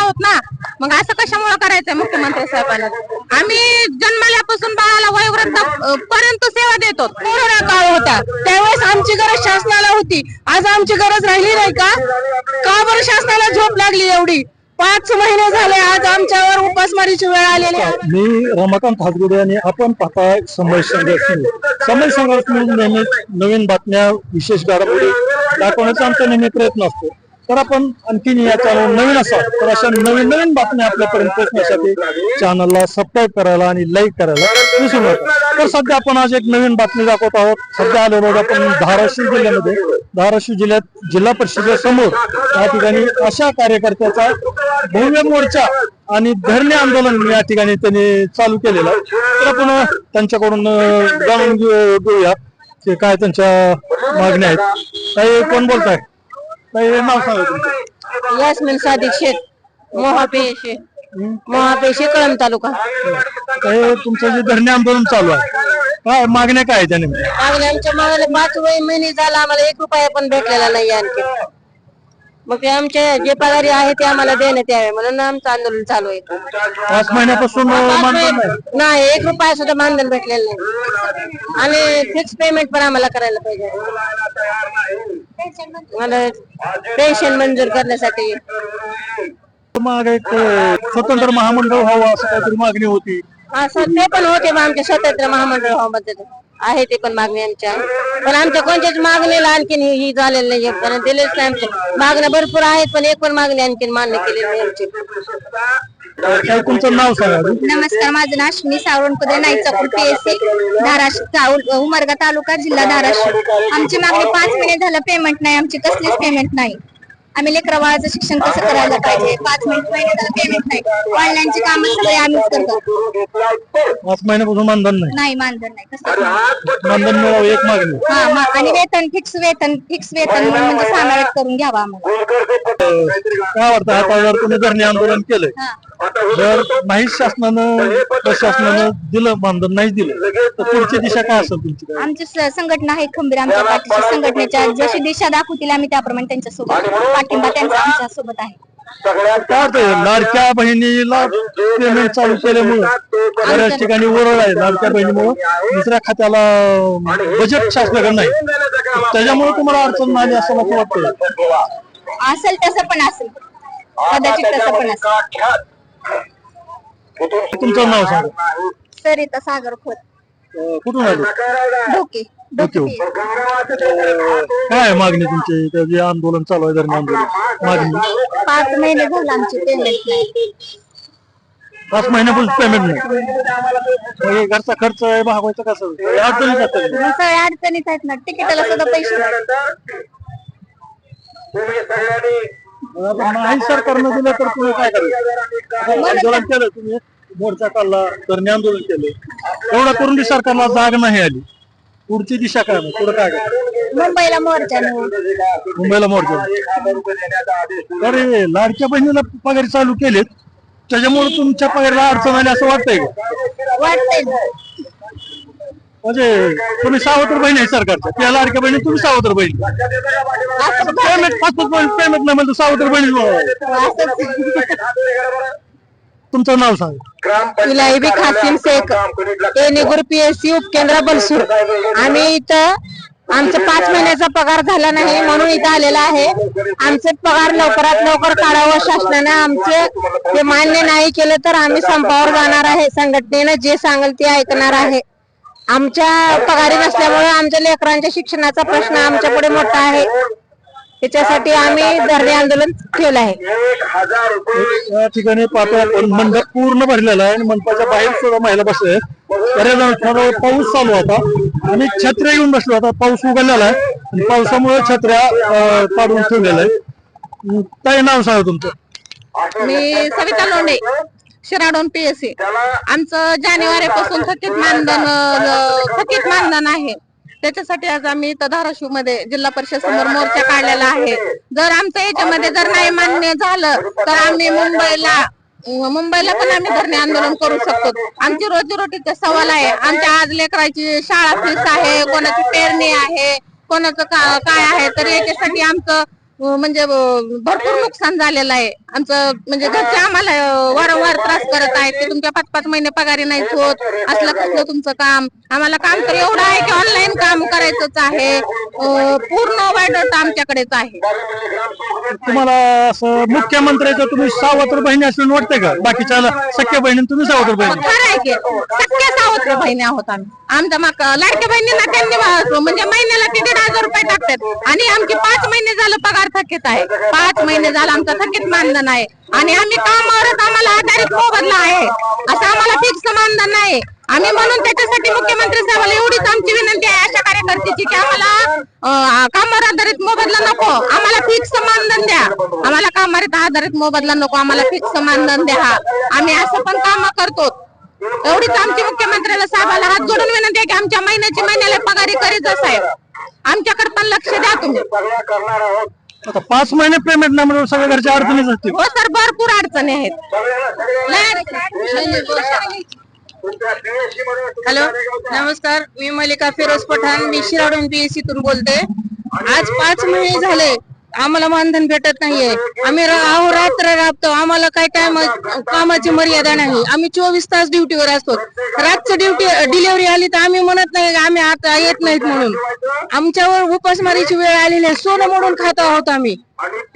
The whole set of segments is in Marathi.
आहोत ना. मग असं कशामुळे करायचंय मुख्यमंत्री साहेबांना आम्ही जन्मल्यापासून बाळाला वयोवृद्ध पर्यंत सेवा देतो. कोरोना काळ होता. त्यावेळेस आमची गरज शासनाला होती. आज आमची गरज राहिली नाही का? का बरं शासनाला झोप लागली एवढी? पाच महिने झाले आज आमच्यावर उपासमारीची वेळ आलेली आहे. मी रमाकांत हातगुडे आणि आपण पाहताय समय संघर्ष समय संघर्ष म्हणून नेहमी नवीन बातम्या विशेष घडामोडी दाखवण्याचा आमचा नेहमी प्रयत्न असतो. तर आपण आणखीन या चॅनल नवीन असाल तर अशा नवीन नवीन बातम्या आपल्यापर्यंत पोहोचण्यासाठी चॅनलला सबस्क्राईब करायला आणि लाईक करायला विसरू नका. तर सध्या आपण आज एक नवीन बातमी दाखवत आहोत. सध्या आलेलो आपण धाराशिव जिल्ह्यामध्ये. धाराशिव जिल्ह्यात जिल्हा परिषदेसमोर या ठिकाणी अशा कार्यकर्त्याचा भव्य मोर्चा आणि धरणे आंदोलन या ठिकाणी त्यांनी चालू केलेलं आहे. तर आपण त्यांच्याकडून जाणून घेऊ- घेऊया की काय त्यांच्या मागण्या आहेत. काही कोण बोलताय? काही नाव सांगा तुमचं. यास्मिन सादिक शेख मोहापेशे मोहापेशे कळम तालुका. काही तुमचं जे धरणे आंदोलन चालू आहे काय मागण्या काय आहेत त्या नेमक्या मागल्या आमच्या मागाला पाच वय महिने झाला आम्हाला एक रुपया पण भेटलेला नाही आणखी. मग ते आमचे जे पगारी आहे ते आम्हाला देण्यात यावे म्हणून आमचं आंदोलन चालू आहे. पाच महिन्यापासून अं, मानधन नाही. नाही एक रुपया सुद्धा मानधन भेटलेलं नाही. आणि फिक्स पेमेंट पण आम्हाला करायला पाहिजे. मला पेन्शन मंजूर करण्यासाठी. माग एक अं, स्वतंत्र महामंडळ व्हावं असं काहीतरी मागणी होती. असं ते पण होते मग आमच्या स्वतंत्र महामंडळ व्हावं आहे ते पण मागणी आमच्या पण आमच्या कोणत्याच मागणीला आणखीन ही ही झालेलं नाही कारण दिलेच नाही आमच्या. मागण्या भरपूर आहेत पण एक पण मागणी आणखीन मान्य केलेली नाही आमची. काय तुमचं नाव सांगा नमस्कार माझं नाव अश्विनी सावरणकुदे नाईक चौकूर पीएससी धाराशिव उमरगा तालुका जिल्हा धाराशिव. आमची मागणी पाच महिने झालं पेमेंट नाही आमची कसलीच पेमेंट नाही. आम्ही लेकरा बाळाचं शिक्षण कसं करायला पाहिजे? पाच मिनिट महिने झालं पेमेंट नाही. ऑनलाईनची कामं सगळे आम्हीच करतो. पाच महिन्यापासून मानधन नाही. नाही मानधन नाही. कसं मानधन मिळावं एक मागणी. हा मा- आणि वेतन फिक्स वेतन फिक्स वेतन म्हणजे समावेश करून घ्यावा आम्हाला. काय वाटतं? जर तुम्ही धरणे आंदोलन केलंय हा. जर नाही शासनानं प्रशासनानं दिलं मानधन नाही दिलं तर पुढची दिशा काय असेल तुमची? आमची स- संघटना आहे खंबीर आमच्या पाठीशी संघटनेच्या जशी दिशा दाखवतील आम्ही त्याप्रमाणे त्यांच्यासोबत पाठिंबा त्यांचा आमच्यासोबत आहे. काय लाडक्या बहिणीला पेमेंट चालू केल्यामुळं बऱ्याच ठिकाणी ओरड आहे. लाडक्या बहिणीमुळं दुसऱ्या खात्याला बजेट शासनाकडे नाही. त्याच्यामुळे तुम्हाला अडचण नाही असं मला वाटतं असेल तसं पण असेल. कदाचित तसं पण असेल. तुमचं नाव सांगा. सरिता सागर खोत. अं, कुठून आले? ढोके ओके. काय आहे मागणी तुमची? इथं जे आंदोलन चालू आहे धरणे आंदोलन मागणी? पाच महिने झाले आमची पेमेंट नाही. पाच महिन्यापासून पेमेंट नाही. मग हे घरचा खर्च आहे भागवायचा कसं? हे मग सगळ्या अडचणीत आहेत ना. तिकिटाला सुद्धा पैसे नाही. नाही सरकारनं दिलं तर तुम्ही काय करायचं? आंदोलन केलं तुम्ही. मोर्चा काढला धरणे आंदोलन केलं. एवढं करून सरकारला जाग नाही आली. पुढची दिशा काय मग पुढे काय मुंबईला मोर्चा मुंबईला मोर्चा अरे लाडक्या बहिणीला पगारी चालू केलेत. त्याच्यामुळे तुमच्या पगारीला अडचण आली असं वाटतंय का? वाटतंय. ना. म्हणजे तुम्ही सावत्र बहीण आहे सरकारच्या त्या लाडक्या बहिणी तुम्ही सावत्र बहीण पेमेंट पाच पेमेंट नाही म्हणजे सावत्र बहीण तुमचं नाव सांग. इलाईबी खासिम शेख. एनेगुर पीएससी उपकेंद्र बलसूर. आम्ही इथं आमचं पाच महिन्याचा पगार झाला नाही म्हणून इथं आलेला आहे. आमचे पगार लवकरात लवकर काढावं. शासनाने आमचे ते मान्य नाही केलं तर आम्ही संपावर जाणार आहे. संघटनेनं जे सांगेल ते ऐकणार आहे. आमच्या पगारी नसल्यामुळे आमच्या लेकरांच्या शिक्षणाचा प्रश्न आमच्या पुढे मोठा आहे. त्याच्यासाठी आम्ही धरणे आंदोलन ठेवलं आहे. या ठिकाणी मंडप पूर्ण भरलेला आहे आणि मंडपाच्या बाहेर सुद्धा महिला बसले आहेत. बऱ्याच पाऊस चालू होता. आणि छत्र्या घेऊन बसलो होता. पाऊस उघडलेला आहे आणि पावसामुळे छत्र्या काढून ठेवलेल्या आहे काय नाव सांगा तुमचं. मी सविता लोंढे. शिराडोन पीएससी आमचं जानेवारी पासून थकीत मानधन थकीत मानधन आहे. त्याच्यासाठी आज आम्ही इथं धाराशिवमध्ये जिल्हा परिषद समोर मोर्चा काढलेला आहे. जर आमचं याच्यामध्ये जर नाही मान्य झालं तर आम्ही मुंबईला मुंबईला पण आम्ही धरणे आंदोलन करू शकतो. आमची रोजीरोटीचा सवाल आहे. आमच्या आज लेकराची शाळा फीस आहे कोणाची पेरणी आहे कोणाचं काय आहे तर याच्यासाठी आमचं म्हणजे भरपूर नुकसान झालेलं आहे. आमचं म्हणजे घरचे आम्हाला वारंवार त्रास करत आहेत. की तुमच्या पाच पाच महिने पगारी नाहीच होत. असलं कसलं तुमचं काम. आम्हाला काम तर एवढं आहे की ऑनलाईन काम करायचंच आहे. पूर्ण वाईट आमच्याकडेच आहे. तुम्हाला असं मुख्यमंत्र्याचं तुम्ही सावत्र बहिणी असं वाटतंय का? बाकीच्या सख्या बहिणी तुम्ही सावत्र बहिणी. खरं आहे की सख्या सावत्र बहिणी आहोत आम्ही. आमच्या मग लाडक्या बहिणींना त्यांनी म्हणजे महिन्याला ते दीड हजार रुपये टाकतात. आणि आमची पाच महिने झालं पगार थकीत आहे. पाच महिने झालं आमचा थकीत मानधन आहे. आणि आम्ही कामावरच आम्हाला आधारित मोबदला आहे. असं आम्हाला फिक्स मानधन नाही. आम्ही म्हणून त्याच्यासाठी मुख्यमंत्री साहेबांना एवढीच आमची विनंती आहे अशा कार्यकर्त्याची की आम्हाला कामावर आधारित मोबदला नको. आम्हाला फिक्स मानधन द्या. आम्हाला कामावर आधारित मोबदला नको. आम्हाला फिक्स मानधन द्या. आम्ही असं पण काम करतो. एवढीच आमची मुख्यमंत्र्याला साहेबाला हात जोडून विनंती आहे की आमच्या महिन्याची महिन्याला पगारी करीत साहेब आमच्याकडे पण लक्ष द्या तुम्ही. आता पाच महिने पेमेंट नाही म्हणून सगळ्या घरच्या अडचणीच असतील. हो सर भरपूर अडचणी आहेत. हॅलो नमस्कार. मी मलिका फिरोज पठाण मी शिराडून बीएससी तून बोलते. आज पाच महिने झाले. आम्हाला मानधन भेटत नाहीये. आम्ही अहो रात्र राबतो. आम्हाला काय टाइम कामाची मर्यादा नाही. आम्ही चोवीस तास ड्युटीवर असतो. रातचं ड्युटी डिलिव्हरी आली तर आम्ही म्हणत नाही आम्ही आता येत नाहीत म्हणून. आमच्यावर उपासमारीची वेळ आलेली आहे. सोनं मोडून खात आहोत आम्ही.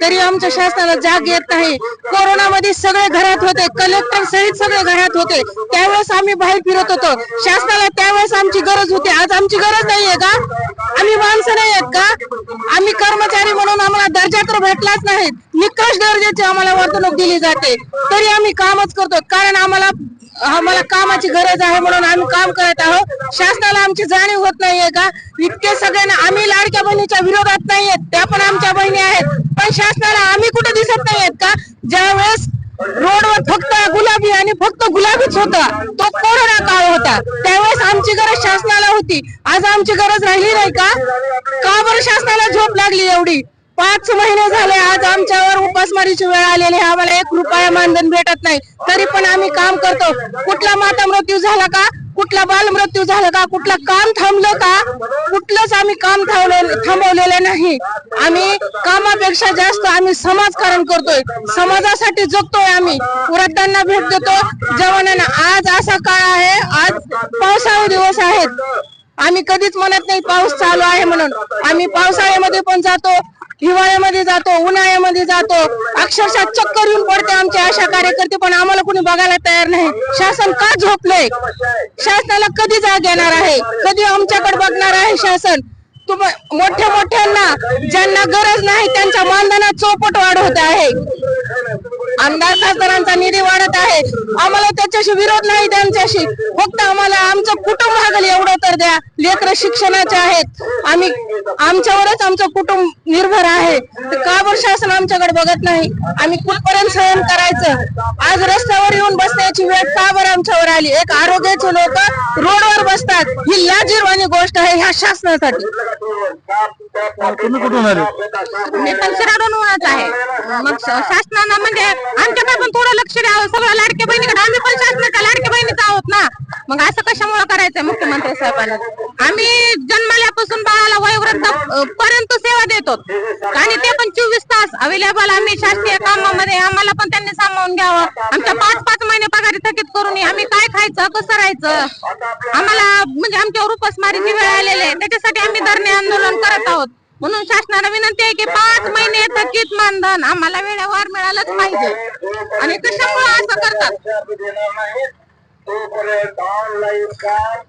तरी आमच्या शासनाला जाग येत नाही. कोरोनामध्ये सगळे घरात होते. कलेक्टर सहित सगळे घरात होते. त्यावेळेस आम्ही बाहेर फिरत होतो. शासनाला त्यावेळेस आमची गरज होती. आज आमची गरज नाहीये का? आम्ही माणसं नाही आहेत का? आम्ही कर्मचारी म्हणून आम्हाला दर्जा तर भेटलाच नाही. निकष दर्जाची आम्हाला वर्तणूक दिली जाते. तरी आम्ही कामच करतो. कारण आम्हाला आम्हाला कामाची गरज आहे म्हणून आम्ही काम करत आहोत. शासनाला आमची जाणीव होत नाहीये का? इतके सगळ्यांना आम्ही लाडक्या बहिणीच्या विरोधात नाहीयेत त्या पण आमच्या बहिणी आहेत. पण शासनाला आम्ही कुठे दिसत नाहीयेत का? ज्यावेळेस रोडवर फक्त गुलाबी आणि फक्त गुलाबीच होता. तो कोरोना काळ होता. त्यावेळेस आमची गरज शासनाला होती. आज आमची गरज राहिली नाही का? का बरं शासनाला झोप लागली एवढी? पाच महिने झाले आज आमच्यावर उपासमारीची वेळ आलेली आम्हाला एक रुपया मानधन भेटत नाही. तरी पण आम्ही काम करतो. कुठला माता मृत्यू झाला का? कुठला बालमृत्यू झाला का? कुठला काम थांबलं का? कुठलंच आम्ही काम थांबवलेलं नाही. आम्ही कामापेक्षा जास्त आम्ही समाजकारण करतोय. समाजासाठी जगतोय आम्ही. वृद्धांना भेट देतो. जवानांना आज असा काळ आहे. आज पावसाळे दिवस आहेत. आम्ही कधीच म्हणत नाही पाऊस चालू आहे म्हणून. आम्ही पावसाळ्यामध्ये पण जातो. हिवाळ्यामध्ये जातो उन्हाळ्यामध्ये जातो. अक्षरशः चक्कर येऊन पडते आमचे आशा कार्यकर्ते पण आम्हाला कोणी बघायला तयार नाही. शासन का झोपलंय? शासनाला कधी जाग येणार आहे? कधी आमच्याकडे बघणार आहे शासन? मोठ्या मोठ्यांना ज्यांना गरज नाही त्यांच्या मानधनात चौपट वाढ होत आहे. आमदार खासदारांचा निधी वाढत आहे. आम्हाला त्याच्याशी विरोध नाही त्यांच्याशी. फक्त आम्हाला आमचं कुटुंब भागल एवढं तर द्या. लेकर शिक्षणाचे आहेत. आम्ही आमच्यावरच आमचं कुटुंब निर्भर आहे. आमच्याकडे बघत नाही. आम्ही कुठपर्यंत सहन करायचं? आज रस्त्यावर येऊन बसण्याची वेळ का बरं आमच्यावर आली? एक आरोग्याचे लोक रोडवर बसतात. ही लाजीरवाणी गोष्ट आहे ह्या शासनासाठी. तुम्ही कुठून आले? मी पण शिराडून उन्हाच आहे. मग शासनानं म्हणजे आमच्याकडे पण थोडं लक्ष द्यावं. सगळं लाडक्या बहिणीकडे. आम्ही पण शासनाच्या लाडक्या बहिणीच आहोत ना मग असं कशामुळे करायचंय मुख्यमंत्री साहेबांना आम्ही जन्मल्यापासून बाळाला वयोवृद्ध पर्यंत सेवा देतो. आणि ते पण चोवीस तास अवेलेबल आम्ही शासकीय कामामध्ये आम्हाला पण त्यांनी सामावून घ्यावं. आमच्या पाच पाच महिने पगारी थकीत करून आम्ही काय खायचं कसं राहायचं? आम्हाला म्हणजे आमच्यावर उपासमारीची वेळ आलेली आहे. त्याच्यासाठी आम्ही धरणे आंदोलन करत आहोत. म्हणून शासनाला विनंती आहे की पाच महिने थकीत मानधन आम्हाला वेळेवर मिळालंच पाहिजे. आणि कशामुळे असं करतात?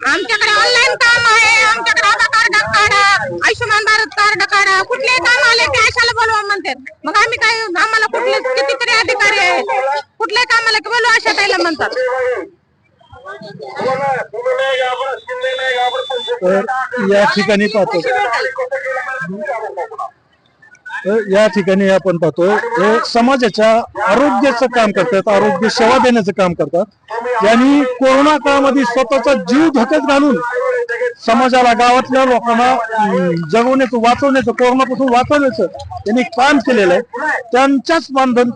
आमच्याकडे ऑनलाईन काम आहे. आमच्याकडे आधार कार्ड काढा. आयुष्यमान भारत कार्ड काढा. कुठलेही काम आले की आशाला बोलवा म्हणतात. मग आम्ही काय आम्हाला कुठले कितीतरी अधिकारी आहेत? कुठल्याही कामाला की बोलवा आशा ताईला म्हणतात. या ठिकाणी पाहतो. या ठिकाणी आपण पाहतो हे समाजाच्या आरोग्याचं काम करतात आरोग्य सेवा देण्याचं काम करतात. यांनी कोरोना काळामध्ये स्वतःचा जीव धक्यात घालून समाजाला गावातल्या लोकांना जगवण्याचं वाचवण्याचं कोरोनापासून वाचवण्याचं त्यांनी काम केलेलं आहे. त्यांच्याच मानधन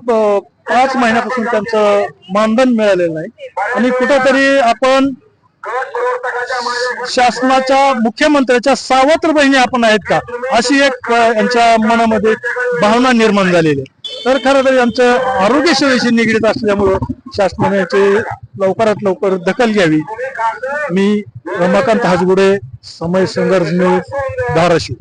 पाच महिन्यापासून त्यांचं मानधन मिळालेलं नाही. आणि कुठंतरी आपण शासनाच्या मुख्यमंत्र्याच्या सावत्र बहिणी आपण आहेत का? अशी एक यांच्या मनामध्ये भावना निर्माण झालेली आहे. तर खरं तर यांचं आरोग्य सेवेशी निगडीत असल्यामुळं शासनाने याची लवकरात लवकर दखल घ्यावी. मी रमाकांत हाजगुडे समय संघर्ष धाराशिव.